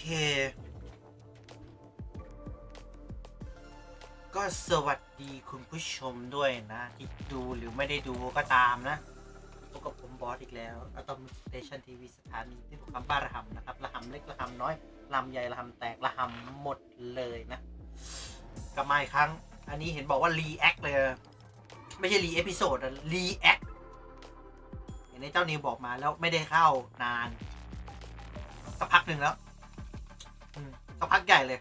เค ก็สวัสดีคุณผู้ชมด้วยนะ ที่ดูหรือไม่ได้ดูก็ตามนะพบกับผมบอสอีกแล้วอะตอมสเตชันทีวีสถานีที่ถูกคำบ้าระหำนะครับ ระหำเล็กระหำน้อยลำใหญ่ระหำแตกระหำหมดเลยนะกลับมาอีกครั้ง อันนี้เห็นบอกว่ารีแอคเลย ไม่ใช่รีเอพิโซดอะรีแอคเห็นในเจ้านิวบอกมาแล้วไม่ได้เข้านานสักพักหนึ่งแล้ว สักพักใหญ่เลย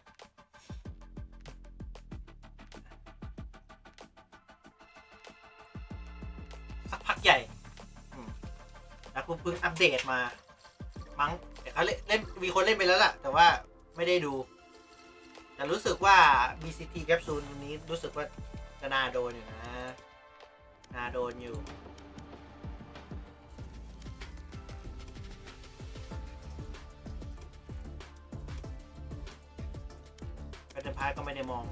สักพักใหญ่แล้วกูเพิ่งอัปเดตมา มั้งแต่เขาเล่นเล่นมีคนเล่นไปแล้วล่ะ แต่ว่าไม่ได้ดู แต่รู้สึกว่า BCT แคปซูลนี้รู้สึกว่าจะนาโดนอยู่นะ นาโดนอยู่ พายก็ไม่ได้มอง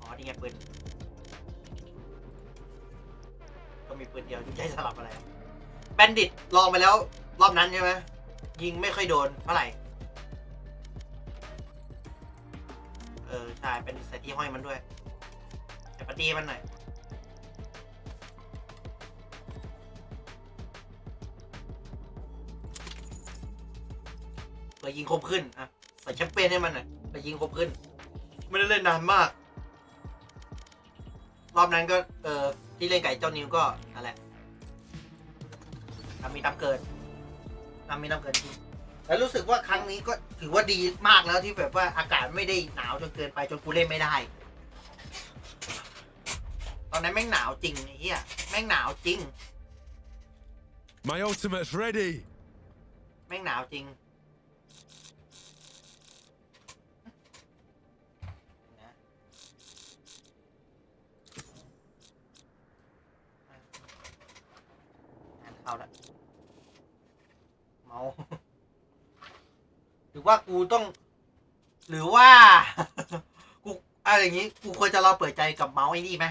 อ๋อ นี่ไงปืน ก็มีปืนเดียวใช้สลับอะไร แบนดิตลองไปแล้ว รอบนั้นใช่ไหม ยิงไม่ค่อยโดนเท่าไหร่ เออ ใช่ เป็นใส่ที่ห้อยมันด้วยแต่ปฏิมันหน่อยเปิดยิงคมขึ้น อะ ใส่แชมเปญให้มันหน่อยไปยิงคมขึ้น ไม่ได้เล่นนานมาก รอบนั้นก็ เออที่เล่นไก่เจ้านิวก็นั่นแหละทำมีตามเกิดทำมีตามเกิดจริงแล้วรู้สึกว่าครั้งนี้ก็ถือว่าดีมากแล้วที่แบบว่าอากาศไม่ได้หนาวจนเกินไปจนกูเล่นไม่ได้ ตอนนั้นแม่งหนาวจริงไอ้เหี้ยแม่งหนาวจริง My ultimate's ready. แม่งหนาวจริงนะงานเข้าแล้ว เมาหรือว่ากูต้อง หรือว่า กูอะไรอย่างงี้กูควรจะรอเปิดใจกับเมาส์ไอ้นี่ไหม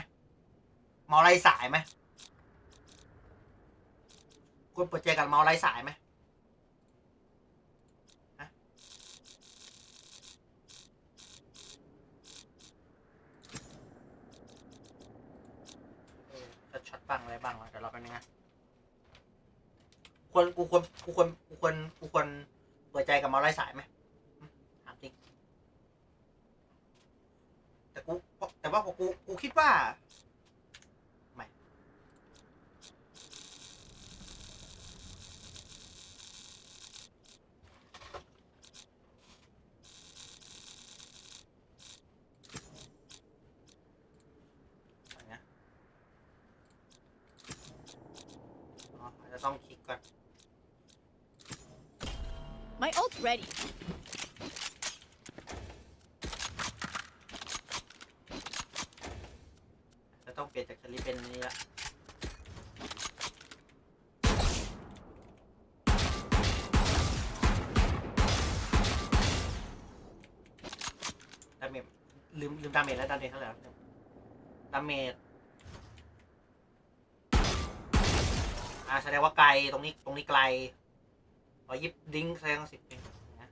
เมาส์ไร้สายไหมควรเปิดใจกับเมาส์ไร้สายไหมเออจะช็อตบ้างอะไรบ้างวะเดี๋ยวเราไปนึงนะ ควรกูควรกูควรกูควรกูควรเปิดใจกับมาไร้สายไหมถามจริงแต่กูแต่ว่ากูกูคิดว่า ไม่ อะไรนะอ๋ออาจจะต้องคลิกก่อน My ult ready. จะต้องเปลี่ยนจากชลิเป็นนี้ละดาเมจลืมลืมดาเมจแล้วดาเมจเท่าไหร่วะดาเมจอ่าแสดงว่าไกลตรงนี้ตรงนี้ไกลร้อยยิบดิ้งแสดงสิบเองนะ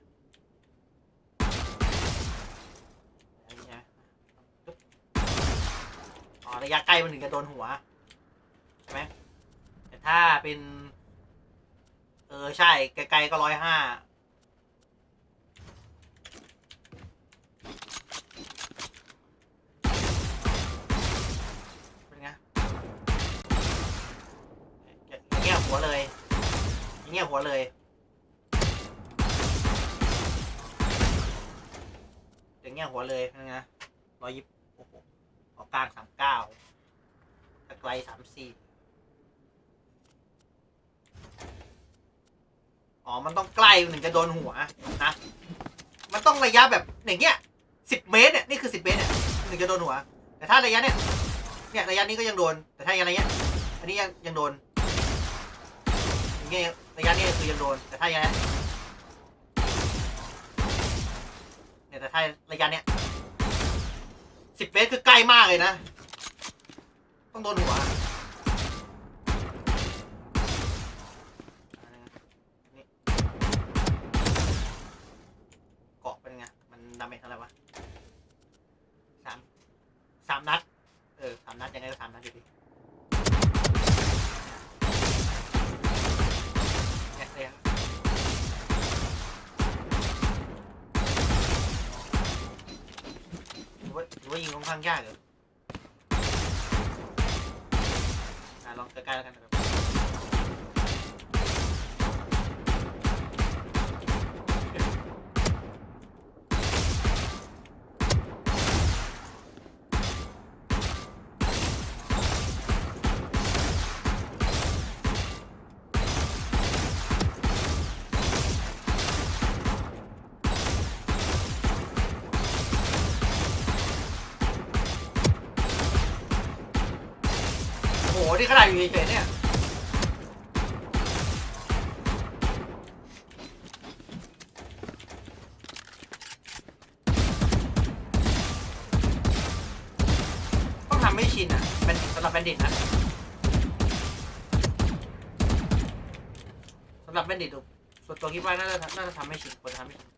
อันนี้นะปึ๊บอ๋อ ระยะใกล้มันถึงจะโดนหัว ใช่ไหมแต่ถ้าเป็น เออ ใช่ ไกลๆก็ร้อยห้าเป็นไงอย่างเงี้ยหัวเลยอย่างเงี้ยหัวเลยอย่างเงี้ยหัวเลยเป็นไงร้อยยิบ ออกกลางสามเก้าตะไกลสามสี่อ๋อ มันต้องใกล้ถึงจะโดนหัวนะ มันต้องระยะแบบอย่างเงี้ยสิบเมตรเนี่ยนี่คือสิบเมตรเนี่ยถึงจะโดนหัว แต่ถ้าระยะเนี่ยเนี่ยระยะนี้ก็ยังโดน แต่ถ้าระยะนี้ยอันนี้ยังยังโดนอย่างเงี้ยระยะนี้คือยังโดน แต่ถ้าระยะเนี่ยแต่ถ้าระยะเนี้ย สิบเมตรคือใกล้มากเลยนะ ต้องโดนหัว ว่ายิงค่อนข้างยากอยู่อะลองใกล้ๆแล้วกันนะครับ อยู่เฉยๆเนี่ยต้องทำให้ชินอะเป็นสำหรับแบนดิตนะสำหรับแบนดิตส่วนตัวคิดว่าน่าจะน่าจะทำให้ชินควรทำให้ชิน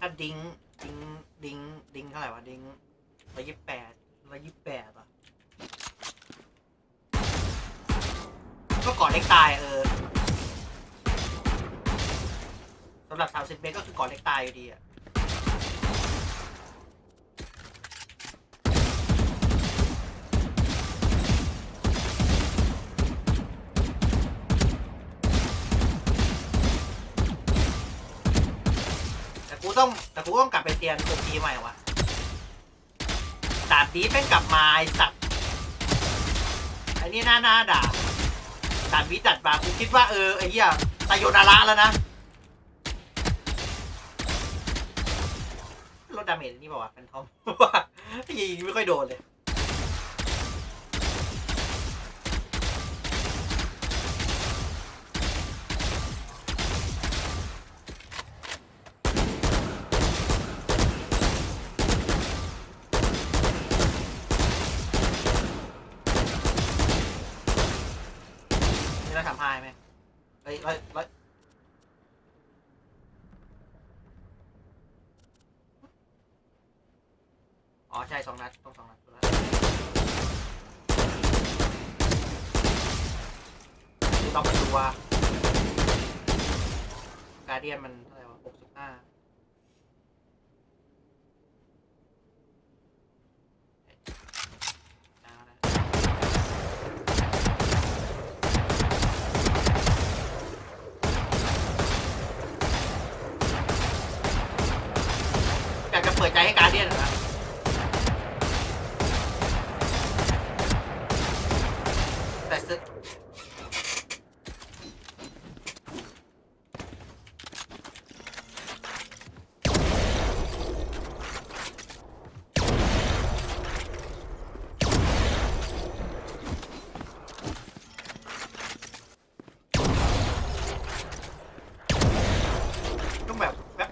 ถ้าดิ้งดิ้งดิ้งดิ้งเท่าไหร่วะดิ้งร้อยยี่สิบแปดร้อยยี่สิบแปดอะ ก่อนเล็กตายเออสำหรับสามสิบเมตรก็คือก่อนเล็กตายอยู่ดีอะแต่กูต้องแต่กูต้องกลับไปเตียนตัวทีใหม่วะดาบดีแม่งกลับมาไอสัตว์ไอ้นี่หน้าหน้าด่า ตามวิจัดมากูคิดว่าเออไอ้เหี้ยไซโยนาระแล้วนะลดดาเมจนี่ป่าวะเป็นทอมว่ายิงไม่ค่อยโดนเลย นี่เราทำพายไหมเฮ้ยร้อยร้อยอ๋อ ใช่สองนัด ต้องสองนัดถูกแล้วดูต้องมาดูว่าการเดียนมันเท่าไหร่วะหกสิบห้าอยากจะเปิดใจให้การเดียนเหรอนะแต่ซึต้องแบบแบบ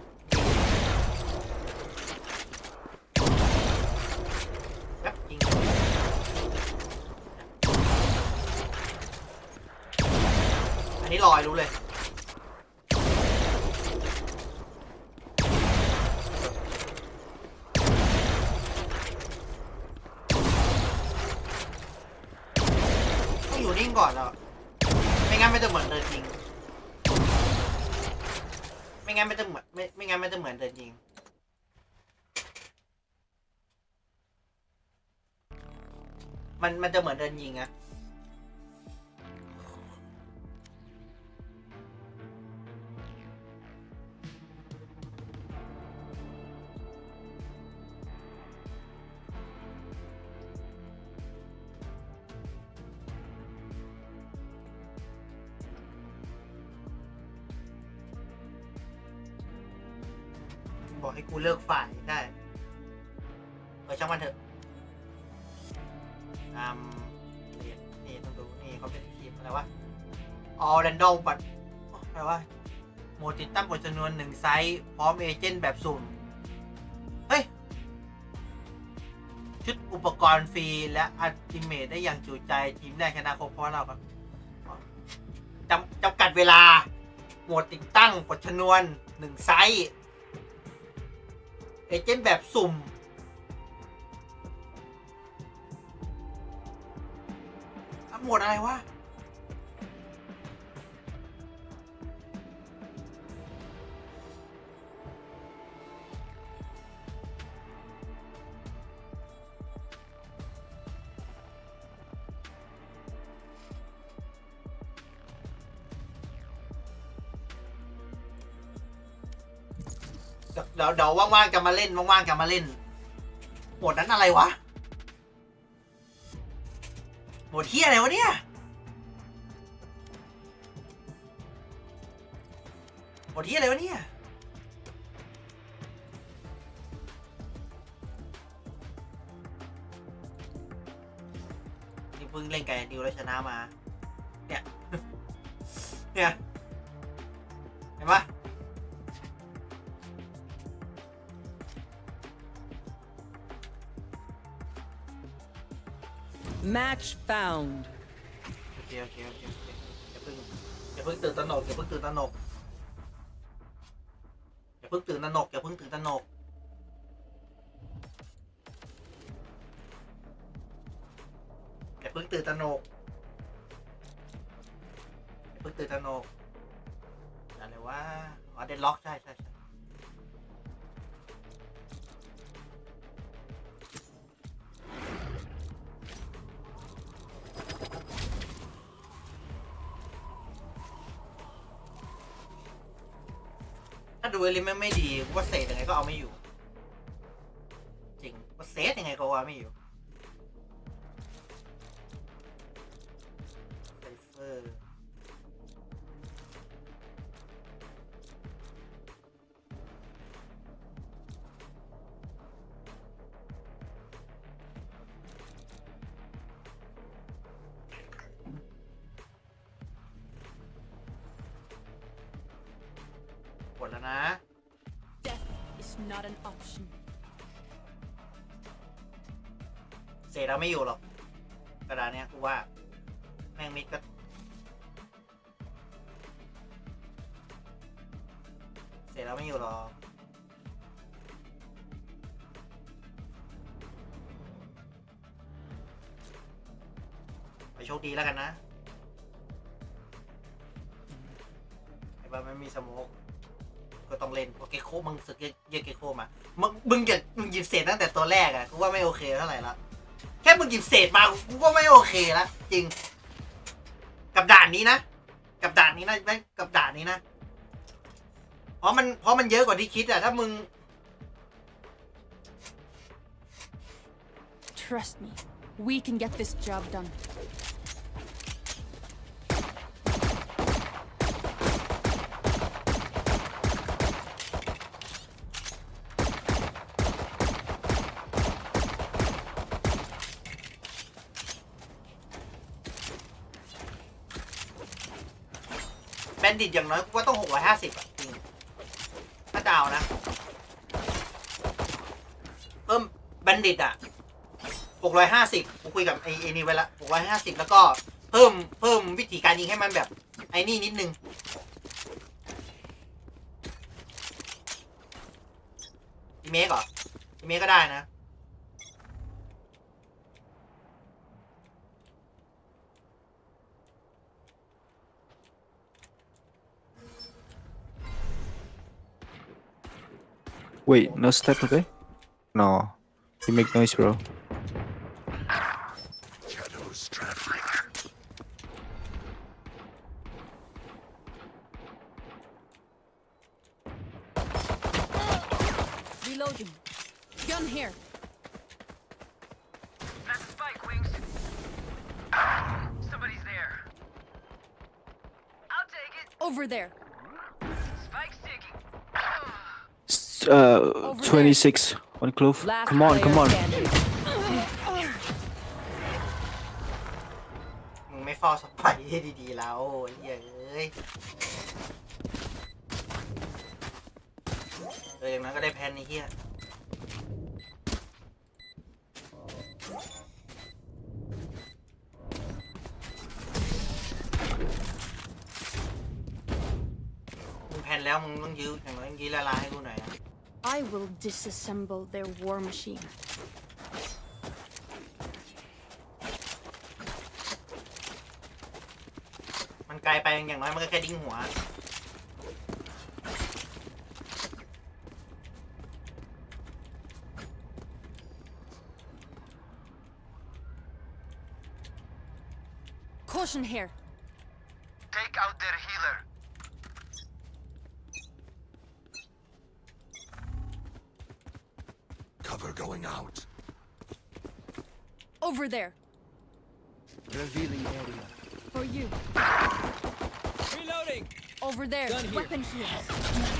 แบบจริง อั นี้ลอยรู้เลยต้องอยู่นิ่งก่อนแล้วไม่งั้นไม่จะเหมือนเดินยิง ไม่งั้นไม่จะเหมือนไม่ไม่งั้นไม่จะเหมือนเดินยิงมันมันจะเหมือนเดินยิงอะ บอกให้กูเลิกฝ่ายได้เออช่างมันเถอะอืมนี่นี่ต้องดูนี่เขาเป็นทีมอะไรวะ all random บัตอะไรวะโหมดติดตั้งบทจำนวนหนึ่งไซส์พร้อมเอเจนต์แบบสุ่ม เฮ้ย ชุดอุปกรณ์ฟรี และอัลติเมทได้อย่างจุใจ ทีมแรกชนะครบเพราะเราครับจำจำกัดเวลา โหมดติดตั้งปลดชนวนหนึ่งไซส์ เอเจนต์แบบสุ่ม หมวดอะไรวะ ดี๋ยวเดี๋ยวว่างๆจะมาเล่นว่างๆจะมาเล่นหมดนั้นอะไรวะหมดเฮียอะไรวะเนี่ยหมดเฮียอะไรวะเนี่ยนี่เพิ่งเล่นกับดิวแล้วชนะมา เนี่ย เนี่ยเห็นปะ Match found. โอเคโอเคโอเคโอเคอย่าเพิ่งอย่าเพิ่งตื่นตระหนกอย่าเพิ่งตื่นตระหนกอย่าเพิ่งตื่นตระหนกอย่าเพิ่งตื่นตระหนก อย่าเพิ่งตื่นตระหนกอย่าเพิ่งตื่นตระหนกอะไรวะอ๋อเดนล็อกใช่ใช่ใช่ ดูเอลิเมนต์ไม่ดีว่าเศษยังไงก็เอาไม่อยู่ จริงว่าเศษยังไงก็เอาไม่อยู่าเนี้ยกูว่าแม่งมิดก็เศษเราไม่อยู่หรอกไปโชคดีแล้วกันนะ ไอ้บ้าไม่มีสโมกก็ต้องเล่นเพราะเกโคมึงสึกเรียกเกเกโคมา มึงมึงอย่ามึงหยิบเศษตั้งแต่ตัวแรกอะกูว่าไม่โอเคเท่าไหร่ละ มึงหยิบเศษมากูก็ไม่โอเคละจริง กับด่านนี้นะ กับด่านนี้นะไม่กับด่านนี้นะเพราะมันเพราะมันเยอะกว่าที่คิดอะถ้ามึง Trust me, we can get this job done. บนดิตอย่างน้อยกูว่าต้องหกร้อยห้าสิบอะจริงถ้าดาวนะเพิ่มแบนดิตอะหกร้อยห้าสิบกูคุยกับไอ้ไอ้นี่ไว้ละหกร้อยห้าสิบแล้วก็เพิ่มเพิ่มวิธีการยิงให้มันแบบ ไอ้นี่นิดนึงอีเมกเหรออีเมกก็ได้นะ Wait, no step, okay? No. You make noise, bro. B6. One clove. Come on, come on. มึงไม่เฝ้สไปดีๆแล้วโอ้ยเอ้ยเอออย่างนั้นก็ได้แพนนี่เฮียมึงแพนแล้วมึงต้องยื้ออย่างน้อยยื้อละลายให้กูหน่อย I will disassemble their war machine. Caution here! Take out their healer. Going out. Over there. Revealing area. For you. Reloading! Over there. Gun here. Weapon here.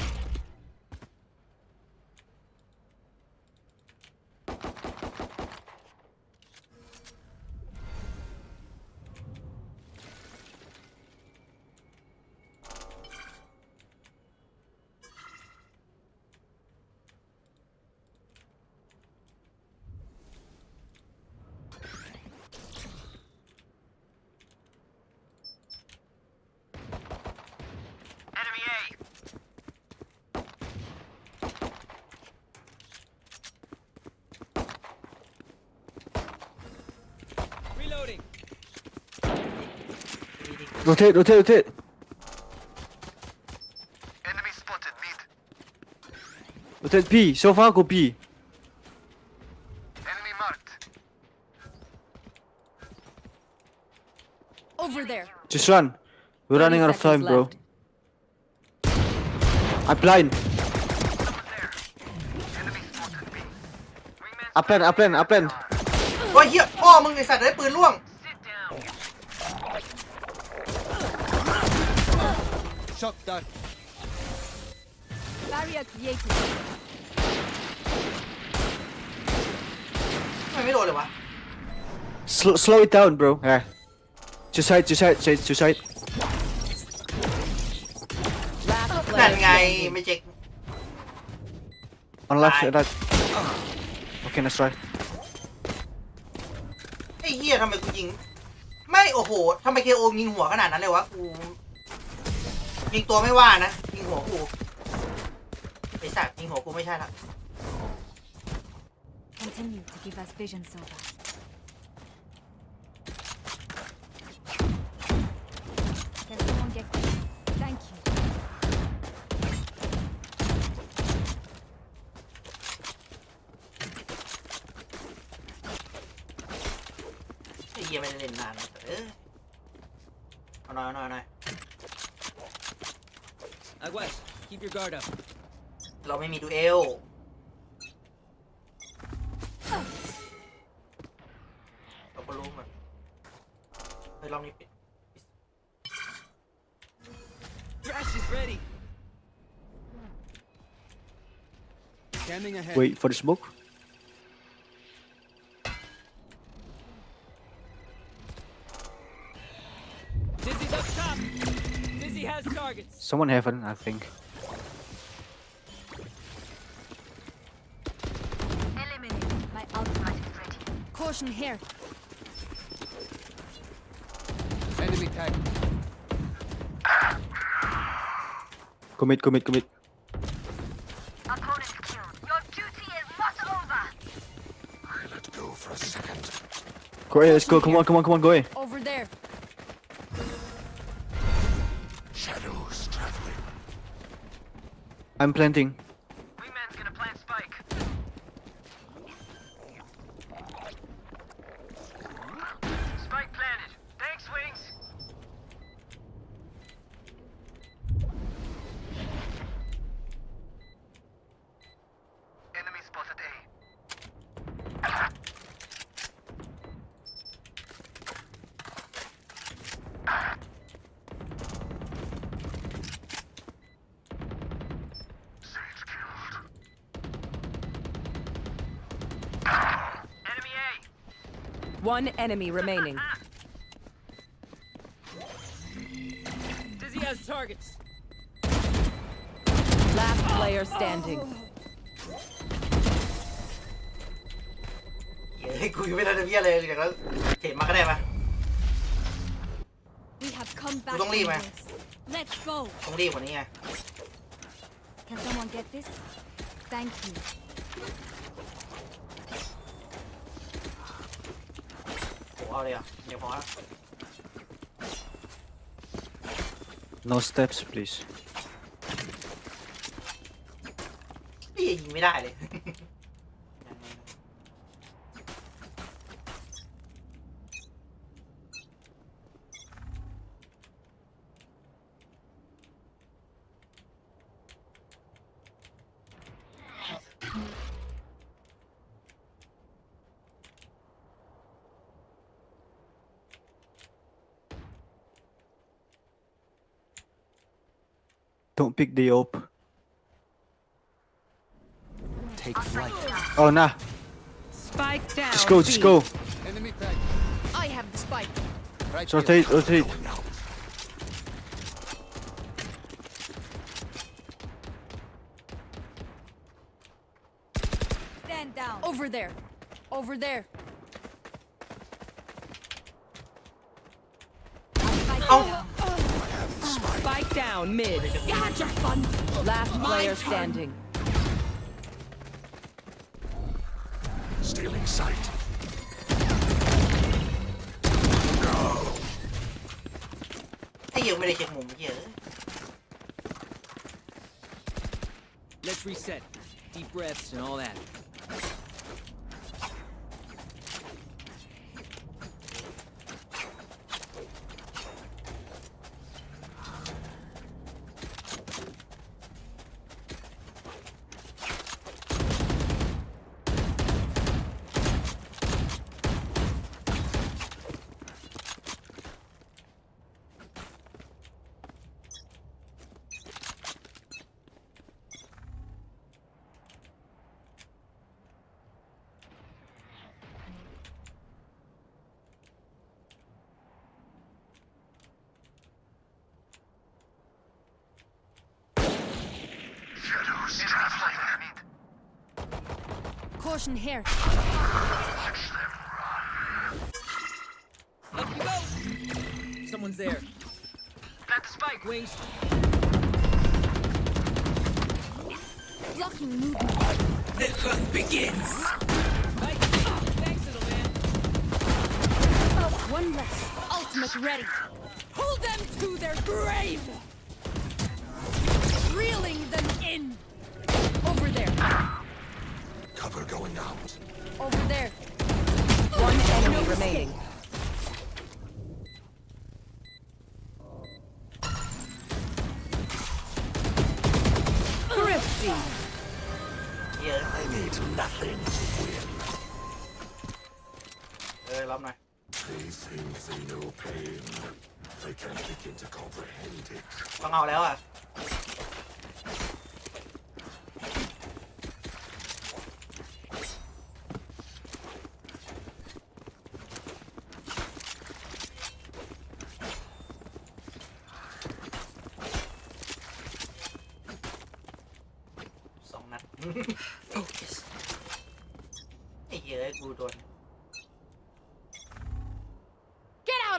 Rotate, rotate, rotate. Enemy spotted mid. Rotate B. So far, go B. Enemy marked. Over there. Just run. We're running out of time, bro. I'm blind. Someone there. Enemy spotted B. Wingman's Upland, upland, upland. โอ้ยเฮียพ่อมึงไอสัตว์ได้ปืนล่วง Shock dart. Barrier created. ทำไมไม่โดนเลยวะ Sl- slow it down, bro. Yeah. Just side, just side, side, just side. Last นั่น player ไง standing. ไม่เจ๊ก On left, Bye. right. Okay, let's try. ไอ้เฮียทำไมกูยิง ไม่โอ้โหทำไมเคโอยิงหัวขนาดนั้นเลยวะกู ยิงตัวไม่ว่านะยิงหัวกูไอสัตว์ยิงหัวกูไม่ใช่ละ Continue to give us vision, Silva. Can someone get Thank you. ไอ้เฮียไม่ได้เล่นนานแล้วเออเอาหน่อยเอาหน่อยเอาหน่อย Aguas, keep your guard up. เราไม่มีดูเอลเราก็รู้มันเฮ้ยรอบนี้ปิด Thrash is ready. Scanning ahead. Wait for the smoke. Dizzy's up top. Dizzy has targets. Someone heaven, I think. Eliminate. My ultimate is ready. Caution here. Enemy tag. Commit, commit, commit. Opponent killed. Your duty is not over. Let go for a second. Go ahead, let's go. Come on, come on, come on, go ahead. I'm planting. One enemy remaining. Dizzy has targets. Last player standing. เฮ้ยกูยังไม่ได้เบี้ยเลยอย่างนั้นเห็นมาก็ได้ปะ We have come back. don't leave, from man. this. Let's go. ต้องรีบกว่านี้ไง Can someone get this? Thank you. โอ้เอาเลยอะเดี๋ยวพอละ No steps, please. พี่ยิงไม่ได้เลย Don't pick the op. Take flight. Oh, nah. Spike down. Just go, just go. Enemy tag. I have the spike. Right Just here. rotate, rotate. Going out. Stand down. Over there. Over there. Spike down mid. You had your fun. Last player turn. standing. Stealing sight. ไอ้เหี้ยังไม่ได้เช็คมุมเหี้ยอะ Let's reset. Deep breaths and all that. Caution here. Up you go. Someone's there. Got the spike, wings. Blocking movement. The hunt begins. Thanks, little man. Oh, one less. Ultimate ready. Hold them to their grave. Reeling them Cover going out. Over there. One enemy No remaining. Thrifty. เหี้ยอะ I need nothing to win. เออรับหน่อย They think they know pain. They can't begin to comprehend it. ต้องเ